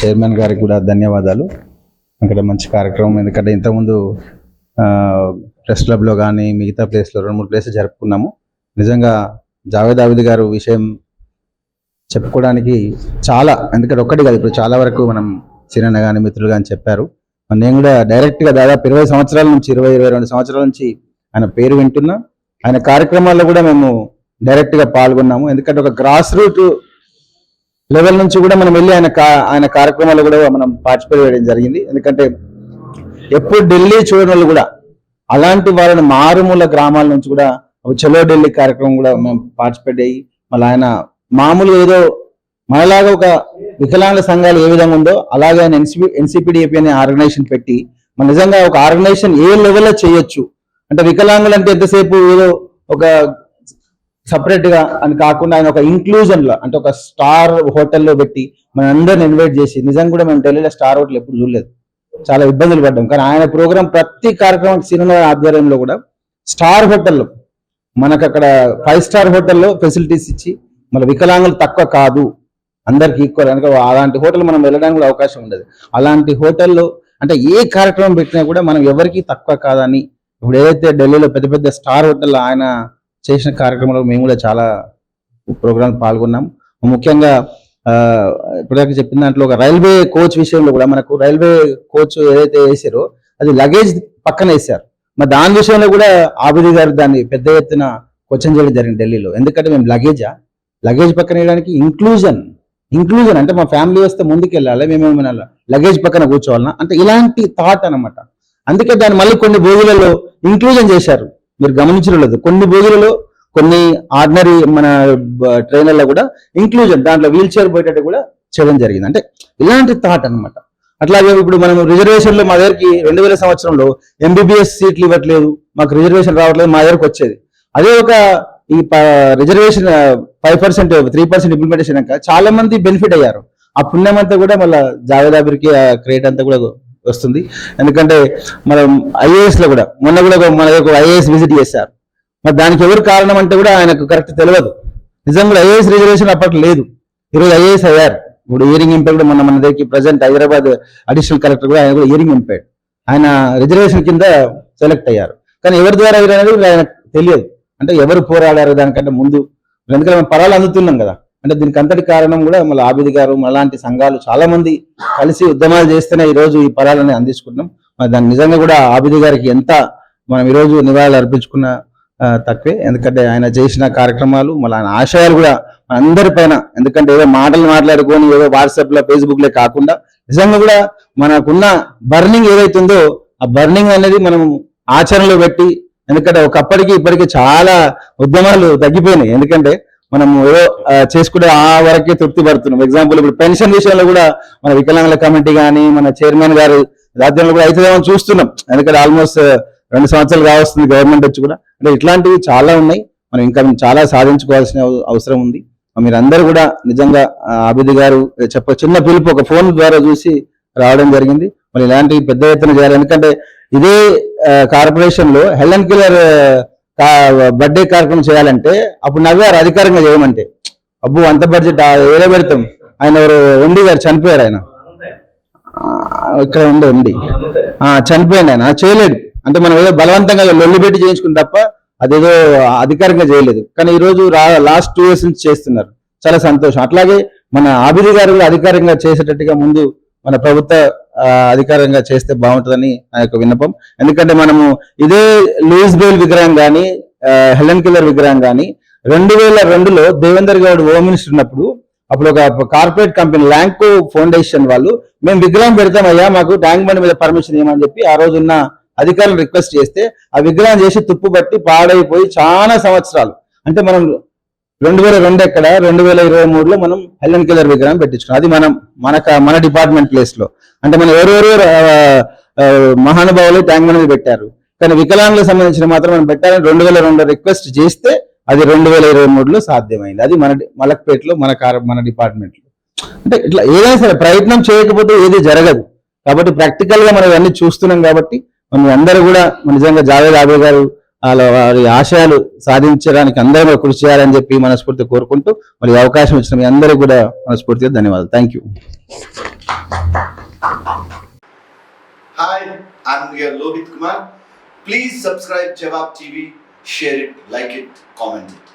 Chairman గారికి కూడా ధన్యవాదాలు. ఇక్కడ మంచి కార్యక్రమం. ఎందుకంటే ఇంతకుముందు ప్రెస్ క్లబ్లో కానీ మిగతా ప్లేస్లో రెండు మూడు ప్లేసెస్ జరుపుకున్నాము. నిజంగా జావేద్ ఆవిద్ గారు విషయం చెప్పుకోవడానికి చాలా ఎందుకంటే ఒక్కటి కాదు ఇప్పుడు చాలా వరకు మనం సిరన్న కానీ మిత్రులు కానీ చెప్పారు. నేను కూడా డైరెక్ట్గా దాదాపు ఇరవై సంవత్సరాల నుంచి ఇరవై ఇరవై రెండు సంవత్సరాల నుంచి ఆయన పేరు వింటున్నా. ఆయన కార్యక్రమాల్లో కూడా మేము డైరెక్ట్గా పాల్గొన్నాము. ఎందుకంటే ఒక గ్రాస్ రూట్ లెవెల్ నుంచి కూడా మనం వెళ్ళి ఆయన ఆయన కార్యక్రమాలు కూడా మనం పార్టిసిపేట్ చేయడం జరిగింది. ఎందుకంటే ఎప్పుడు ఢిల్లీ చూడని వాళ్ళు కూడా అలాంటి వాళ్ళని మారుమూల గ్రామాల నుంచి కూడా చలో ఢిల్లీ కార్యక్రమం కూడా మేము పార్టిసిపేట్ అయ్యి మళ్ళీ ఆయన మామూలు ఏదో మనలాగా ఒక వికలాంగుల సంఘాలు ఏ విధంగా ఉందో అలాగే ఆయన ఎన్సిపి ఎన్సిపిడిఏపి అనే ఆర్గనైజేషన్ పెట్టి మన నిజంగా ఒక ఆర్గనైజేషన్ ఏ లెవెల్లో చేయొచ్చు? అంటే వికలాంగులు అంటే ఎంతసేపు ఏదో ఒక సపరేట్గా అని కాకుండా ఆయన ఒక ఇంక్లూజన్లో అంటే ఒక స్టార్ హోటల్లో పెట్టి మన అందరిని ఇన్వైట్ చేసి నిజంగా కూడా మేము ఢిల్లీలో స్టార్ హోటల్ ఎప్పుడు చూడలేదు. చాలా ఇబ్బందులు పడ్డాం. కానీ ఆయన ప్రోగ్రామ్ ప్రతి కార్యక్రమం సినిమా ఆధ్వర్యంలో కూడా స్టార్ హోటల్లో మనకు అక్కడ ఫైవ్ స్టార్ హోటల్లో ఫెసిలిటీస్ ఇచ్చి మన వికలాంగులు తక్కువ కాదు అందరికి ఈక్వల్ అనుకో అలాంటి హోటల్ మనం వెళ్ళడానికి కూడా అవకాశం ఉండదు. అలాంటి హోటల్లో అంటే ఏ కార్యక్రమం పెట్టినా కూడా మనం ఎవరికి తక్కువ కాదని ఇప్పుడు ఏదైతే ఢిల్లీలో పెద్ద పెద్ద స్టార్ హోటల్ ఆయన చేసిన కార్యక్రమంలో మేము కూడా చాలా ప్రోగ్రాం పాల్గొన్నాం. ముఖ్యంగా ఆ, ఇప్పటిదాకా చెప్పిన దాంట్లో ఒక రైల్వే కోచ్ విషయంలో కూడా మనకు రైల్వే కోచ్ ఏదైతే వేసారో అది లగేజ్ పక్కన వేశారు. మరి దాని విషయంలో కూడా ఆబిది గారు దాన్ని పెద్ద ఎత్తున క్వశ్చన్ చేయడం జరిగింది ఢిల్లీలో. ఎందుకంటే మేము లగేజా? లగేజ్ పక్కన వేయడానికి ఇంక్లూజన్ ఇంక్లూజన్ అంటే మా ఫ్యామిలీ వస్తే ముందుకు వెళ్ళాలి లగేజ్ పక్కన కూర్చోవాలన్నా అంటే ఇలాంటి థాట్ అన్నమాట. అందుకే దాన్ని మళ్ళీ కొన్ని భోజనాల్లో ఇంక్లూజన్ చేశారు. మీరు గమనించలేదు కొన్ని భోగులలో కొన్ని ఆర్డినరీ మన ట్రైనర్లో కూడా ఇంక్లూజన్ దాంట్లో వీల్ చైర్ పోయేటట్టు కూడా చేయడం జరిగింది. అంటే ఇలాంటి థాట్ అన్నమాట. అట్లాగే ఇప్పుడు మనం రిజర్వేషన్లో మా దగ్గరికి రెండు వేల సంవత్సరంలో ఎంబీబీఎస్ సీట్లు ఇవ్వట్లేదు మాకు రిజర్వేషన్ రావట్లేదు మా దగ్గరకు వచ్చేది. అదే ఒక ఈ reservation five percent three percent implementation అయ్యాక చాలా మంది బెనిఫిట్ అయ్యారు. ఆ పుణ్యం అంతా కూడా మళ్ళీ జావేదాబిరికి ఆ క్రెడిట్ అంతా కూడా వస్తుంది. ఎందుకంటే మనం ఐఏఎస్లో కూడా మొన్న కూడా మన దగ్గర ఐఏఎస్ విజిట్ చేశారు. మరి దానికి ఎవరు కారణం అంటే కూడా ఆయనకు కరెక్ట్ తెలియదు నిజంగా ఐఏఎస్ రిజర్వేషన్ అప్పట్లో లేదు. ఈరోజు ఐఏఎస్ అయ్యారు. ఇప్పుడు ఇయరింగ్ ఇంపైర్ కూడా మన మన దగ్గరికి ప్రజెంట్ హైదరాబాద్ అడిషనల్ కలెక్టర్ కూడా ఆయన కూడా ఇయరింగ్ ఇంపైర్డ్ ఆయన రిజర్వేషన్ కింద సెలెక్ట్ అయ్యారు. కానీ ఎవరి ద్వారా అయ్యారు అనేది ఆయనకు తెలియదు. అంటే ఎవరు పోరాడారు దానికంటే ముందు. ఎందుకంటే మనం పరాలు అందుతున్నాం కదా. అంటే దీనికి అంతటి కారణం కూడా మళ్ళీ ఆబిద్ గారు అలాంటి సంఘాలు చాలా మంది కలిసి ఉద్యమాలు చేస్తేనే ఈ రోజు ఈ పరాలని అందించుకుంటున్నాం. మరి దాన్ని నిజంగా కూడా ఆబిద్ గారికి ఎంత మనం ఈ రోజు నివాళులు అర్పించుకున్న తక్కువే. ఎందుకంటే ఆయన చేసిన కార్యక్రమాలు మళ్ళీ ఆయన ఆశయాలు కూడా అందరి పైన ఎందుకంటే ఏదో మాటలు మాట్లాడుకొని ఏదో వాట్సాప్లో ఫేస్బుక్లే కాకుండా నిజంగా కూడా మనకున్న బర్నింగ్ ఏదైతుందో ఆ బర్నింగ్ అనేది మనం ఆచరణలో పెట్టి ఎందుకంటే ఒకప్పటికి ఇప్పటికి చాలా ఉద్యమాలు తగ్గిపోయినాయి. ఎందుకంటే మనం ఏదో చేసుకుంటే ఆ వరకే తృప్తి పడుతున్నాం. ఎగ్జాంపుల్ ఇప్పుడు పెన్షన్ విషయంలో కూడా మన వికలాంగుల కమిటీ కానీ మన చైర్మన్ గారు రాజ్యంలో కూడా అవుతుందేమో చూస్తున్నాం. ఎందుకంటే ఆల్మోస్ట్ రెండు సంవత్సరాలు కావస్తుంది గవర్నమెంట్ వచ్చి కూడా. అంటే ఇట్లాంటివి చాలా ఉన్నాయి. మనం ఇంకా చాలా సాధించుకోవాల్సిన అవసరం ఉంది. మీరందరూ కూడా నిజంగా అభిధి గారు చెప్ప చిన్న పిలుపు ఒక ఫోన్ ద్వారా చూసి రావడం జరిగింది. మరి ఇలాంటివి పెద్ద ఎత్తున చేయాలి. ఎందుకంటే ఇదే కార్పొరేషన్లో అండ్ కిల్లర్ బర్త్డే కార్యక్రమం చేయాలంటే అప్పుడు నవ్వారు అధికారంగా చేయమంటే. అబ్బు అంత బడ్జెట్ ఏదో పెడతాం. ఆయన ఎవరు ఉండి గారు చనిపోయారు ఆయన. ఇక్కడ ఉండే ఉండి చనిపోయింది ఆయన. చేయలేడు అంటే మనం ఏదో బలవంతంగా లొల్లిపెట్టి చేయించుకుని తప్ప అదేదో అధికారికంగా చేయలేదు. కానీ ఈరోజు లాస్ట్ టూ ఇయర్స్ నుంచి చేస్తున్నారు. చాలా సంతోషం. అట్లాగే మన ఆబిది గారు అధికారికంగా చేసేటట్టుగా ముందు మన ప్రభుత్వ అధికారంగా చేస్తే బాగుంటుందని నా యొక్క విన్నపం. ఎందుకంటే మనము ఇదే లూయిస్ బేల్ విగ్రహం కానీ హెలెన్ కిల్లర్ విగ్రహం కానీ రెండు వేల రెండులో దేవేందర్ గౌడ్ హోమ్ మినిస్టర్ ఉన్నప్పుడు అప్పుడు ఒక కార్పొరేట్ కంపెనీ ల్యాంకో ఫౌండేషన్ వాళ్ళు మేము విగ్రహం పెడతామయ్యా మాకు ట్యాంక్ బండ్ మీద పర్మిషన్ ఇవ్వమని చెప్పి ఆ రోజున్న అధికారులు రిక్వెస్ట్ చేస్తే ఆ విగ్రహం చేసి తుప్పు పట్టి పాడైపోయి చాలా సంవత్సరాలు. అంటే మనం రెండు వేల రెండు ఎక్కడ? రెండు వేల ఇరవై మూడులో మనం హెలెన్ కిల్లర్ విగ్రహం పెట్టించుకున్నాం. అది మనం మనక మన డిపార్ట్మెంట్ ప్లేస్లో. అంటే మనం ఎవరెవరు మహానుభావులు ట్యాంక్ బండ్ మీద పెట్టారు. కానీ వికలాంగులకు సంబంధించిన మాత్రం మనం పెట్టాలని రెండు వేల రెండు రిక్వెస్ట్ చేస్తే అది రెండు వేల ఇరవై మూడులో సాధ్యమైంది. అది మన మలక్పేటలో మన కార మన డిపార్ట్మెంట్లో అంటే ఇట్లా ఏదైనా సరే ప్రయత్నం చేయకపోతే ఏది జరగదు. కాబట్టి ప్రాక్టికల్గా మనం ఇవన్నీ చూస్తున్నాం కాబట్టి మనం అందరూ కూడా నిజంగా జావేద్ ఆబే గారు వారి ఆశయాలు సాధించడానికి అందరూ కృషి చేయాలని చెప్పి మనస్ఫూర్తి కోరుకుంటూ మరి అవకాశం ఇచ్చిన మీ అందరికీ కూడా మనస్ఫూర్తిగా ధన్యవాదాలు. Thank you hi I'm Lohit Kumar please subscribe Jawab TV share it like it comment it